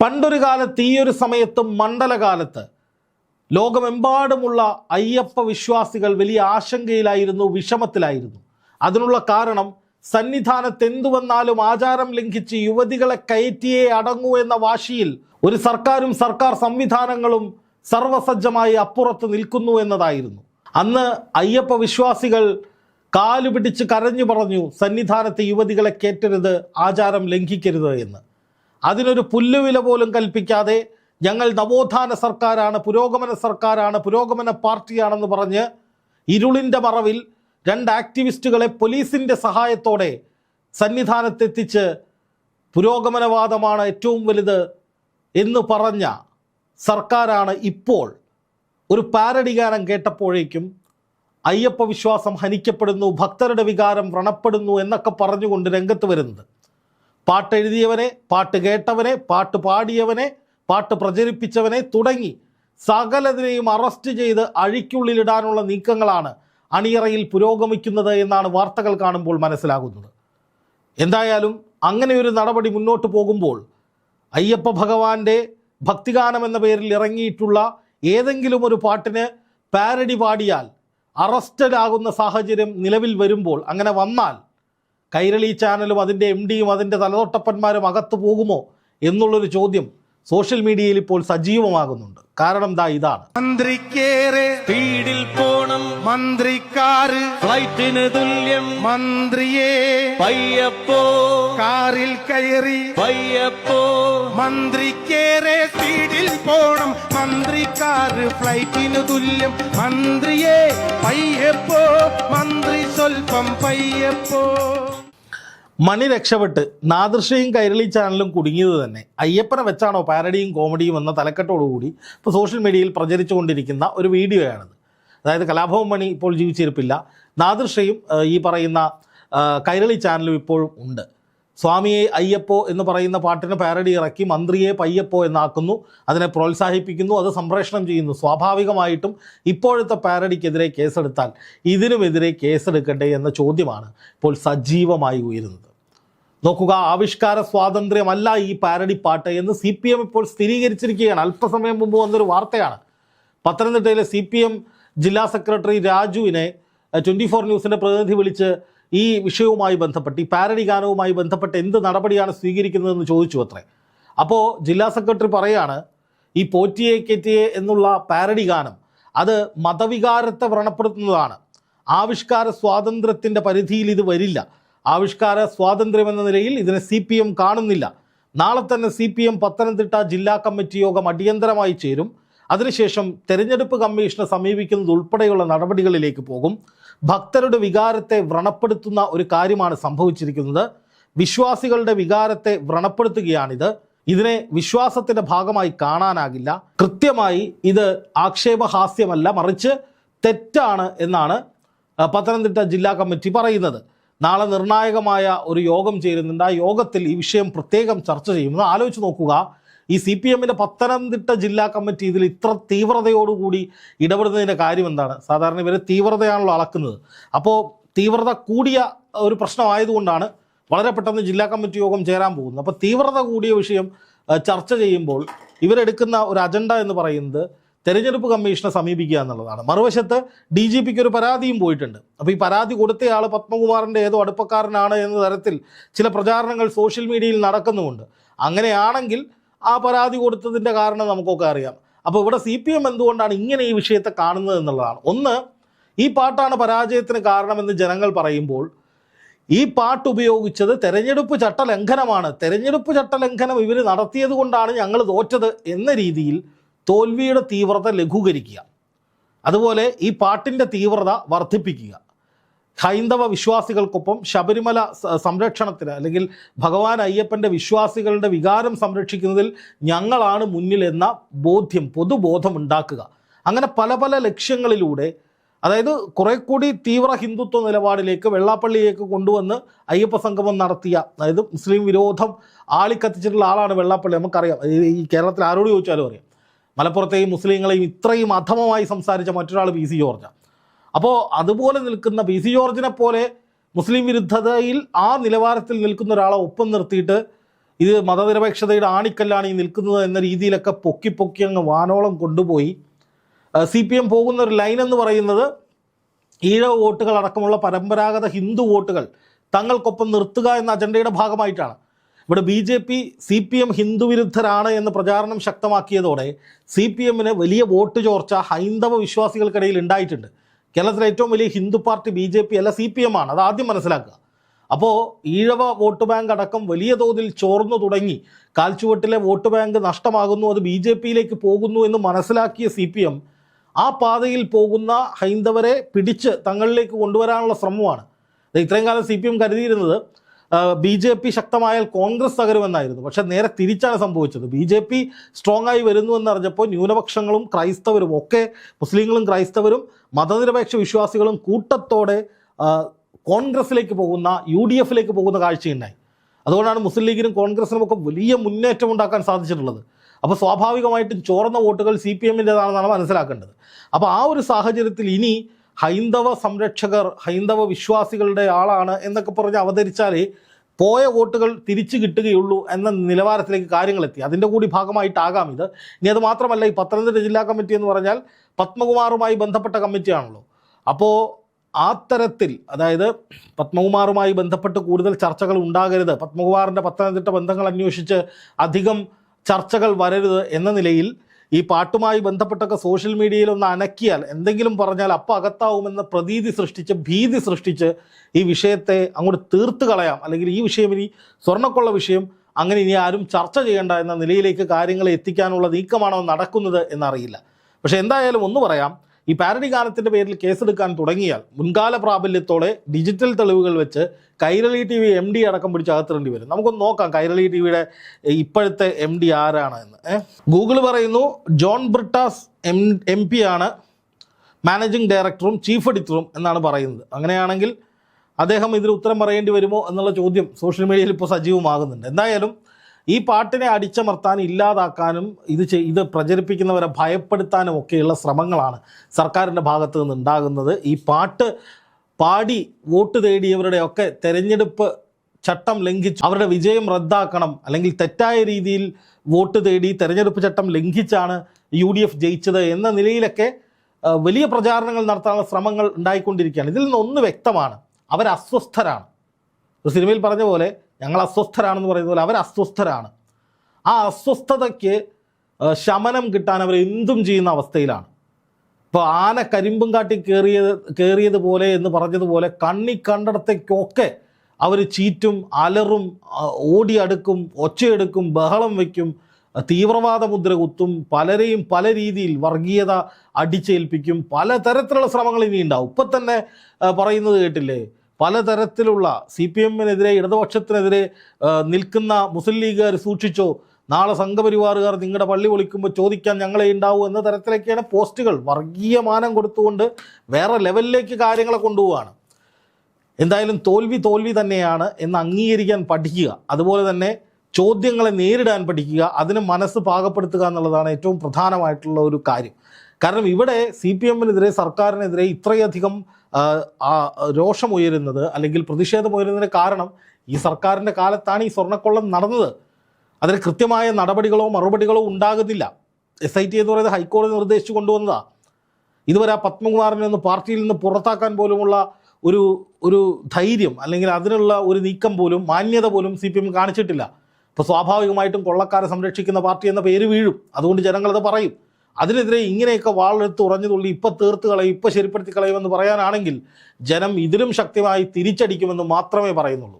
പണ്ടൊരു കാലത്ത് ഈ ഒരു സമയത്തും മണ്ഡലകാലത്ത് ലോകമെമ്പാടുമുള്ള അയ്യപ്പ വിശ്വാസികൾ വലിയ ആശങ്കയിലായിരുന്നു വിഷമത്തിലായിരുന്നു. അതിനുള്ള കാരണം സന്നിധാനത്ത് എന്തു വന്നാലും ആചാരം ലംഘിച്ച് യുവതികളെ കയറ്റിയേ അടങ്ങൂ എന്ന വാശിയിൽ ഒരു സർക്കാരും സർക്കാർ സംവിധാനങ്ങളും സർവസജ്ജമായി അപ്പുറത്ത് നിൽക്കുന്നു എന്നതായിരുന്നു. അന്ന് അയ്യപ്പ വിശ്വാസികൾ കാലുപിടിച്ച് കരഞ്ഞു പറഞ്ഞു സന്നിധാനത്തെ യുവതികളെ കയറ്റരുത് ആചാരം ലംഘിക്കരുത് എന്ന്. അതിനൊരു പുല്ലുവില പോലും കൽപ്പിക്കാതെ ഞങ്ങൾ നവോത്ഥാന സർക്കാരാണ് പുരോഗമന സർക്കാരാണ് പുരോഗമന പാർട്ടിയാണെന്ന് പറഞ്ഞ് ഇരുളിന്റെ മറവിൽ രണ്ട് ആക്ടിവിസ്റ്റുകളെ പോലീസിന്റെ സഹായത്തോടെ സന്നിധാനത്തെത്തിച്ച് പുരോഗമനവാദമാണ് ഏറ്റവും വലുത് എന്ന് പറഞ്ഞ സർക്കാരാണ് ഇപ്പോൾ ഒരു പാരഡി ഗാനം കേട്ടപ്പോഴേക്കും അയ്യപ്പ വിശ്വാസം ഹനിക്കപ്പെടുന്നു ഭക്തരുടെ വികാരം വ്രണപ്പെടുന്നു എന്നൊക്കെ പറഞ്ഞുകൊണ്ട് രംഗത്ത് വരുന്നത്. പാട്ട് എഴുതിയവനെ പാട്ട് കേട്ടവനെ പാട്ട് പാടിയവനെ പാട്ട് പ്രചരിപ്പിച്ചവനെ തുടങ്ങി. സകലതിനെയും അറസ്റ്റ് ചെയ്ത് അഴിക്കുള്ളിലിടാനുള്ള നീക്കങ്ങളാണ് അണിയറയിൽ പുരോഗമിക്കുന്നത് എന്നാണ് വാർത്തകൾ കാണുമ്പോൾ മനസ്സിലാകുന്നത്. എന്തായാലും അങ്ങനെ ഒരു നടപടി മുന്നോട്ട് പോകുമ്പോൾ അയ്യപ്പ ഭഗവാന്റെ ഭക്തിഗാനം എന്ന പേരിൽ ഇറങ്ങിയിട്ടുള്ള ഏതെങ്കിലും ഒരു പാട്ടിന് പാരഡി പാടിയാൽ അറസ്റ്റഡാകുന്ന സാഹചര്യം നിലവിൽ വരുമ്പോൾ അങ്ങനെ വന്നാൽ കൈരളി ചാനലും അതിന്റെ എം ഡിയും അതിന്റെ തലതൊട്ടപ്പന്മാരും അകത്ത് പോകുമോ എന്നുള്ളൊരു ചോദ്യം സോഷ്യൽ മീഡിയയിൽ ഇപ്പോൾ സജീവമാകുന്നുണ്ട്. കാരണം ദാ ഇതാണ്. മന്ത്രിക്കേറെ സ്പീഡിൽ പോണം. മന്ത്രിക്കാറ് ഫ്ലൈറ്റിന് തുല്യം. മന്ത്രിയെ പയ്യപ്പോ. കാറിൽ കയറി പയ്യപ്പോ. മന്ത്രിക്കേറെ സ്പീഡിൽ പോണം. മന്ത്രിക്കാറ് ഫ്ലൈറ്റിന് തുല്യം. മന്ത്രിയെ പയ്യപ്പോ. മന്ത്രി സ്വൽപ്പം പയ്യപ്പോ. മണി രക്ഷപ്പെട്ട് നാദൃശ്യയും കൈരളി ചാനലും കുടുങ്ങിയത് തന്നെ. അയ്യപ്പനെ വെച്ചാണോ പാരഡിയും കോമഡിയും എന്ന തലക്കെട്ടോടുകൂടി ഇപ്പോൾ സോഷ്യൽ മീഡിയയിൽ പ്രചരിച്ചുകൊണ്ടിരിക്കുന്ന ഒരു വീഡിയോയാണിത്. അതായത് കലാഭവൻ മണി ഇപ്പോൾ ജീവിച്ചിരിപ്പില്ല. നാദൃശ്യയും ഈ പറയുന്ന കൈരളി ചാനലും ഇപ്പോഴും ഉണ്ട്. സ്വാമിയെ അയ്യപ്പോ എന്ന് പറയുന്ന പാട്ടിന് പാരഡി ഇറക്കി മന്ത്രിയെ പയ്യപ്പോ എന്നാക്കുന്നു. അതിനെ പ്രോത്സാഹിപ്പിക്കുന്നു. അത് സംപ്രേഷണം ചെയ്യുന്നു. സ്വാഭാവികമായിട്ടും ഇപ്പോഴത്തെ പാരഡിക്കെതിരെ കേസെടുത്താൽ ഇതിനുമെതിരെ കേസെടുക്കട്ടെ എന്ന ചോദ്യമാണ് ഇപ്പോൾ സജീവമായി ഉയരുന്നത്. നോക്കുക ആവിഷ്കാര സ്വാതന്ത്ര്യമല്ല ഈ പാരഡി പാട്ട് എന്ന് സി പി എം ഇപ്പോൾ സ്ഥിരീകരിച്ചിരിക്കുകയാണ്. അല്പസമയം മുമ്പ് വന്നൊരു വാർത്തയാണ്. പത്തനംതിട്ടയിലെ സി പി എം ജില്ലാ സെക്രട്ടറി രാജുവിനെ ട്വന്റി ഫോർ ന്യൂസിന്റെ പ്രതിനിധി വിളിച്ച് ഈ വിഷയവുമായി ബന്ധപ്പെട്ട് ഈ പാരഡി ഗാനവുമായി ബന്ധപ്പെട്ട് എന്ത് നടപടിയാണ് സ്വീകരിക്കുന്നതെന്ന് ചോദിച്ചു അത്രേ. അപ്പോൾ ജില്ലാ സെക്രട്ടറി പറയാണ് ഈ പോറ്റിയെ കെറ്റിയെ എന്നുള്ള പാരഡി ഗാനം അത് മതവികാരത്തെ വ്രണപ്പെടുത്തുന്നതാണ്. ആവിഷ്കാര സ്വാതന്ത്ര്യത്തിന്റെ പരിധിയിൽ ഇത് വരില്ല. ആവിഷ്കാര സ്വാതന്ത്ര്യം എന്ന നിലയിൽ ഇതിനെ സി പി എം കാണുന്നില്ല. നാളെ തന്നെ സി പി എം പത്തനംതിട്ട ജില്ലാ കമ്മിറ്റി യോഗം അടിയന്തരമായി ചേരും. അതിനുശേഷം തെരഞ്ഞെടുപ്പ് കമ്മീഷനെ സമീപിക്കുന്നത് ഉൾപ്പെടെയുള്ള നടപടികളിലേക്ക് പോകും. ഭക്തരുടെ വികാരത്തെ വ്രണപ്പെടുത്തുന്ന ഒരു കാര്യമാണ് സംഭവിച്ചിരിക്കുന്നത്. വിശ്വാസികളുടെ വികാരത്തെ വ്രണപ്പെടുത്തുകയാണിത്. ഇതിനെ വിശ്വാസത്തിന്റെ ഭാഗമായി കാണാനാകില്ല. കൃത്യമായി ഇത് ആക്ഷേപഹാസ്യമല്ല മറിച്ച് തെറ്റാണ് എന്നാണ് പത്തനംതിട്ട ജില്ലാ കമ്മിറ്റി പറയുന്നത്. നാളെ നിർണായകമായ ഒരു യോഗം ചേരുന്നുണ്ട്. ആ യോഗത്തിൽ ഈ വിഷയം പ്രത്യേകം ചർച്ച ചെയ്യുമെന്ന് ആലോചിച്ച് നോക്കുക. ഈ സി പി എമ്മിന്റെ പത്തനംതിട്ട ജില്ലാ കമ്മിറ്റി ഇതിൽ ഇത്ര തീവ്രതയോടുകൂടി ഇടപെടുന്നതിന്റെ കാര്യം എന്താണ്? സാധാരണ ഇവർ തീവ്രതയാണല്ലോ അളക്കുന്നത്. അപ്പോൾ തീവ്രത കൂടിയ ഒരു പ്രശ്നമായതുകൊണ്ടാണ് വളരെ പെട്ടെന്ന് ജില്ലാ കമ്മിറ്റി യോഗം ചേരാൻ പോകുന്നത്. അപ്പോൾ തീവ്രത കൂടിയ വിഷയം ചർച്ച ചെയ്യുമ്പോൾ ഇവരെടുക്കുന്ന ഒരു അജണ്ട എന്ന് പറയുന്നത് തെരഞ്ഞെടുപ്പ് കമ്മീഷനെ സമീപിക്കുക എന്നുള്ളതാണ്. മറുവശത്ത് ഡി ജി പിക്ക് ഒരു പരാതിയും പോയിട്ടുണ്ട്. അപ്പോൾ ഈ പരാതി കൊടുത്തയാൾ പത്മകുമാറിന്റെ ഏതോ അടുപ്പക്കാരനാണ് എന്ന തരത്തിൽ ചില പ്രചാരണങ്ങൾ സോഷ്യൽ മീഡിയയിൽ നടക്കുന്നുമുണ്ട്. അങ്ങനെയാണെങ്കിൽ ആ പരാതി കൊടുത്തതിന്റെ കാരണം നമുക്കൊക്കെ അറിയാം. അപ്പോൾ ഇവിടെ സി പി എം എന്തുകൊണ്ടാണ് ഇങ്ങനെ ഈ വിഷയത്തെ കാണുന്നത് എന്നുള്ളതാണ്. ഒന്ന് ഈ പാട്ടാണ് പരാജയത്തിന് കാരണമെന്ന് ജനങ്ങൾ പറയുമ്പോൾ ഈ പാട്ട് ഉപയോഗിച്ചത് തെരഞ്ഞെടുപ്പ് ചട്ടലംഘനമാണ്. തെരഞ്ഞെടുപ്പ് ചട്ടലംഘനം ഇവർ നടത്തിയത് കൊണ്ടാണ് ഞങ്ങൾ തോറ്റത് എന്ന രീതിയിൽ തോൽവിയുടെ തീവ്രത ലഘൂകരിക്കുക. അതുപോലെ ഈ പാട്ടിന്റെ തീവ്രത വർദ്ധിപ്പിക്കുക. ഹൈന്ദവ വിശ്വാസികൾക്കൊപ്പം ശബരിമല സംരക്ഷണത്തിന് അല്ലെങ്കിൽ ഭഗവാൻ അയ്യപ്പന്റെ വിശ്വാസികളുടെ വികാരം സംരക്ഷിക്കുന്നതിൽ ഞങ്ങളാണ് മുന്നിലെന്ന ബോധ്യം പൊതുബോധം ഉണ്ടാക്കുക അങ്ങനെ പല പല ലക്ഷ്യങ്ങളിലൂടെ അതായത് കുറെ കൂടി തീവ്ര ഹിന്ദുത്വ നിലപാടിലേക്ക് വെള്ളാപ്പള്ളിയിലേക്ക് കൊണ്ടുവന്ന് അയ്യപ്പ സംഗമം നടത്തിയ അതായത് മുസ്ലിം വിരോധം ആളിക്കത്തിച്ചിട്ടുള്ള ആളാണ് വെള്ളാപ്പള്ളി. നമുക്കറിയാം. ഈ കേരളത്തിൽ ആരോട് ചോദിച്ചാലും അറിയാം. മലപ്പുറത്തെയും മുസ്ലിങ്ങളെയും ഇത്രയും അധമമായി സംസാരിച്ച മറ്റൊരാൾ പി സി ജോർജാണ് അപ്പോൾ അതുപോലെ നിൽക്കുന്ന പി സി ജോർജിനെ പോലെ മുസ്ലിം വിരുദ്ധതയിൽ ആ നിലവാരത്തിൽ നിൽക്കുന്ന ഒരാളെ ഒപ്പം നിർത്തിയിട്ട് ഇത് മതനിരപേക്ഷതയുടെ ആണിക്കല്ലാണ് ഈ നിൽക്കുന്നത് എന്ന രീതിയിലൊക്കെ പൊക്കി പൊക്കി അങ്ങ് വാനോളം കൊണ്ടുപോയി. സി പി എം പോകുന്ന ഒരു ലൈൻ എന്ന് പറയുന്നത് ഈഴവ വോട്ടുകൾ അടക്കമുള്ള പരമ്പരാഗത ഹിന്ദു വോട്ടുകൾ തങ്ങൾക്കൊപ്പം നിർത്തുക എന്ന അജണ്ടയുടെ ഭാഗമായിട്ടാണ്. ഇവിടെ B J P C P M ഹിന്ദുവിരുദ്ധരാണ് എന്ന് പ്രചാരണം ശക്തമാക്കിയതോടെ സി പി എമ്മിന് വലിയ വോട്ട് ചോർച്ച ഹൈന്ദവ വിശ്വാസികൾക്കിടയിൽ ഉണ്ടായിട്ടുണ്ട്. കേരളത്തിലെ ഏറ്റവും വലിയ Hindu party B J P അല്ല സി പി എം ആണ്. അത് ആദ്യം മനസ്സിലാക്കുക. അപ്പോൾ ഈഴവ വോട്ട് ബാങ്ക് അടക്കം വലിയ തോതിൽ ചോർന്നു തുടങ്ങി. കാൽച്ചുവട്ടിലെ വോട്ട് ബാങ്ക് നഷ്ടമാകുന്നു അത് ബി ജെ പിയിലേക്ക് പോകുന്നു എന്ന് മനസ്സിലാക്കിയ സി പി എം ആ പാതയിൽ പോകുന്ന ഹൈന്ദവരെ പിടിച്ച് തങ്ങളിലേക്ക് കൊണ്ടുവരാനുള്ള ശ്രമമാണ്. ഇത്രയും കാലം സി പി എം കരുതിയിരുന്നത്. ബി ജെ പി ശക്തമായാൽ കോൺഗ്രസ് തകരുമെന്നായിരുന്നു. പക്ഷെ നേരെ തിരിച്ചാണ് സംഭവിച്ചത്. ബി ജെ പി സ്ട്രോങ് ആയി വരുന്നു എന്നറിഞ്ഞപ്പോൾ ന്യൂനപക്ഷങ്ങളും ക്രൈസ്തവരും ഒക്കെ മുസ്ലിങ്ങളും ക്രൈസ്തവരും മതനിരപേക്ഷ വിശ്വാസികളും കൂട്ടത്തോടെ കോൺഗ്രസിലേക്ക് പോകുന്ന യു ഡി എഫിലേക്ക് പോകുന്ന കാഴ്ചയുണ്ടായി അതുകൊണ്ടാണ് മുസ്ലിം ലീഗിനും കോൺഗ്രസിനും ഒക്കെ വലിയ മുന്നേറ്റം ഉണ്ടാക്കാൻ സാധിച്ചിട്ടുള്ളത്. അപ്പോൾ സ്വാഭാവികമായിട്ടും ചോർന്ന വോട്ടുകൾ സി പി എമ്മിന്റെതാണെന്നാണ് മനസ്സിലാക്കേണ്ടത്. അപ്പോൾ ആ ഒരു സാഹചര്യത്തിൽ ഇനി ഹൈന്ദവ സംരക്ഷകർ ഹൈന്ദവ വിശ്വാസികളുടെ ആളാണ് എന്നൊക്കെ പറഞ്ഞ് അവതരിച്ചാലേ പോയ വോട്ടുകൾ തിരിച്ചു കിട്ടുകയുള്ളൂ എന്ന നിലവാരത്തിലേക്ക് കാര്യങ്ങളെത്തി അതിന്റെ കൂടി ഭാഗമായിട്ടാകാം ഇത്. ഇനി അത് മാത്രമല്ല ഈ പത്തനംതിട്ട ജില്ലാ കമ്മിറ്റി എന്ന് പറഞ്ഞാൽ പത്മകുമാറുമായി ബന്ധപ്പെട്ട കമ്മിറ്റിയാണല്ലോ. അപ്പോൾ ആ തരത്തിൽ അതായത് പത്മകുമാറുമായി ബന്ധപ്പെട്ട് കൂടുതൽ ചർച്ചകൾ ഉണ്ടാകരുത് പത്മകുമാറിന്റെ പത്തനംതിട്ട ബന്ധങ്ങൾ അന്വേഷിച്ച് അധികം ചർച്ചകൾ വരരുത് എന്ന നിലയിൽ ഈ പാട്ടുമായി ബന്ധപ്പെട്ടൊക്കെ സോഷ്യൽ മീഡിയയിൽ ഒന്ന് അനക്കിയാൽ എന്തെങ്കിലും പറഞ്ഞാൽ അപ്പം അകത്താവുമെന്ന പ്രതീതി സൃഷ്ടിച്ച് ഭീതി സൃഷ്ടിച്ച് ഈ വിഷയത്തെ അങ്ങോട്ട് തീർത്ത് കളയാം. അല്ലെങ്കിൽ ഈ വിഷയം ഇനി സ്വർണക്കൊള്ള വിഷയം അങ്ങനെ ഇനി ആരും ചർച്ച ചെയ്യേണ്ട എന്ന നിലയിലേക്ക് കാര്യങ്ങൾ എത്തിക്കാനുള്ള നീക്കമാണോ നടക്കുന്നത് എന്നറിയില്ല. പക്ഷേ എന്തായാലും ഒന്ന് പറയാം ഈ പാരഡി ഗാനത്തിന്റെ പേരിൽ കേസെടുക്കാൻ തുടങ്ങിയാൽ മുൻകാല പ്രാബല്യത്തോടെ ഡിജിറ്റൽ തെളിവുകൾ വെച്ച് Kairali T V M D അടക്കം പിടിച്ച് അകത്തിടേണ്ടി വരും. നമുക്കൊന്ന് നോക്കാം കൈരളി ടി വിയുടെ ഇപ്പോഴത്തെ എം ഡി ആരാണ് എന്ന്. ഗൂഗിൾ പറയുന്നു John Brittas M M P ആണ്. മാനേജിംഗ് ഡയറക്ടറും ചീഫ് എഡിറ്ററും എന്നാണ് പറയുന്നത്. അങ്ങനെയാണെങ്കിൽ അദ്ദേഹം ഇതിന് ഉത്തരം പറയേണ്ടി വരുമോ എന്നുള്ള ചോദ്യം സോഷ്യൽ മീഡിയയിൽ ഇപ്പോൾ സജീവമാകുന്നുണ്ട്. എന്തായാലും ഈ പാട്ടിനെ അടിച്ചമർത്താൻ ഇല്ലാതാക്കാനും ഇത് ഇത് പ്രചരിപ്പിക്കുന്നവരെ ഭയപ്പെടുത്താനും ഒക്കെയുള്ള ശ്രമങ്ങളാണ് സർക്കാരിന്റെ ഭാഗത്തു നിന്ന് ഉണ്ടാകുന്നത് ഈ പാട്ട് പാടി വോട്ട് തേടിയവരുടെയൊക്കെ തെരഞ്ഞെടുപ്പ് ചട്ടം ലംഘിച്ച് അവരുടെ വിജയം റദ്ദാക്കണം അല്ലെങ്കിൽ തെറ്റായ രീതിയിൽ വോട്ട് തേടി തെരഞ്ഞെടുപ്പ് ചട്ടം ലംഘിച്ചാണ് യു ഡി എഫ് ജയിച്ചത് എന്ന നിലയിലൊക്കെ വലിയ പ്രചാരണങ്ങൾ നടത്താനുള്ള ശ്രമങ്ങൾ ഉണ്ടായിക്കൊണ്ടിരിക്കുകയാണ്. ഇതിൽ നിന്ന് ഒന്ന് വ്യക്തമാണ്. അവർ അസ്വസ്ഥരാണ് ഒരു സിനിമയിൽ പറഞ്ഞ പോലെ ഞങ്ങൾ അസ്വസ്ഥരാണെന്ന് പറയുന്നത് പോലെ അവർ അസ്വസ്ഥരാണ്. ആ അസ്വസ്ഥതയ്ക്ക് ശമനം കിട്ടാൻ അവർ എന്തും ചെയ്യുന്ന അവസ്ഥയിലാണ്. ഇപ്പോൾ ആന കരിമ്പും കാട്ടി കയറിയത് കയറിയതുപോലെ എന്ന് പറഞ്ഞതുപോലെ കണ്ണി കണ്ടിടത്തേക്കൊക്കെ അവർ ചീറ്റും അലറും ഓടിയടുക്കും ഒച്ചയെടുക്കും ബഹളം വയ്ക്കും തീവ്രവാദ മുദ്ര കുത്തും പലരെയും പല രീതിയിൽ വർഗീയത അടിച്ചേൽപ്പിക്കും പലതരത്തിലുള്ള ശ്രമങ്ങൾ ഇനി ഉണ്ടാവും ഇപ്പം തന്നെ പറയുന്നത് കേട്ടില്ലേ? പലതരത്തിലുള്ള സി പി എമ്മിനെതിരെ ഇടതുപക്ഷത്തിനെതിരെ നിൽക്കുന്ന മുസ്ലിം ലീഗുകാർ സൂക്ഷിച്ചോ നാളെ സംഘപരിവാറുകാർ നിങ്ങളുടെ പള്ളി വിളിക്കുമ്പോൾ ചോദിക്കാൻ ഞങ്ങളെ ഉണ്ടാവൂ എന്ന തരത്തിലൊക്കെയാണ് പോസ്റ്റുകൾ വർഗീയമാനം കൊടുത്തുകൊണ്ട് വേറെ ലെവലിലേക്ക് കാര്യങ്ങളെ കൊണ്ടുപോവുകയാണ് എന്തായാലും തോൽവി തോൽവി തന്നെയാണ് എന്ന് അംഗീകരിക്കാൻ പഠിക്കുക. അതുപോലെ തന്നെ ചോദ്യങ്ങളെ നേരിടാൻ പഠിക്കുക. അതിന് മനസ്സ് പാകപ്പെടുത്തുക എന്നുള്ളതാണ് ഏറ്റവും പ്രധാനമായിട്ടുള്ള ഒരു കാര്യം. കാരണം ഇവിടെ സി പി എമ്മിനെതിരെ സർക്കാരിനെതിരെ ഇത്രയധികം രോഷമുയരുന്നത് അല്ലെങ്കിൽ പ്രതിഷേധമുയരുന്നതിന് കാരണം ഈ സർക്കാരിന്റെ കാലത്താണ് ഈ സ്വർണക്കൊള്ളം നടന്നത്. അതിന് കൃത്യമായ നടപടികളോ മറുപടികളോ ഉണ്ടാകുന്നില്ല. എസ് ഐ ടി എന്ന് പറയുന്നത് ഹൈക്കോടതി നിർദ്ദേശിച്ചു കൊണ്ടുവന്നതാണ് ഇതുവരെ ആ പത്മകുമാറിനെ ഒന്ന് പാർട്ടിയിൽ നിന്ന് പുറത്താക്കാൻ പോലുമുള്ള ഒരു ഒരു ധൈര്യം അല്ലെങ്കിൽ അതിനുള്ള ഒരു നീക്കം പോലും മാന്യത പോലും സി പി എം കാണിച്ചിട്ടില്ല. ഇപ്പോൾ സ്വാഭാവികമായിട്ടും കൊള്ളക്കാരെ സംരക്ഷിക്കുന്ന പാർട്ടി എന്ന പേര് വീഴും. അതുകൊണ്ട് ജനങ്ങളത് പറയും. അതിനെതിരെ ഇങ്ങനെയൊക്കെ വാളെടുത്ത് ഉറഞ്ഞു തുള്ളി ഇപ്പം തീർത്ത് കളയും ഇപ്പം ശരിപ്പെടുത്തി കളയുമെന്ന് പറയാനാണെങ്കിൽ ജനം ഇതിലും ശക്തമായി തിരിച്ചടിക്കുമെന്ന് മാത്രമേ പറയുന്നുള്ളൂ.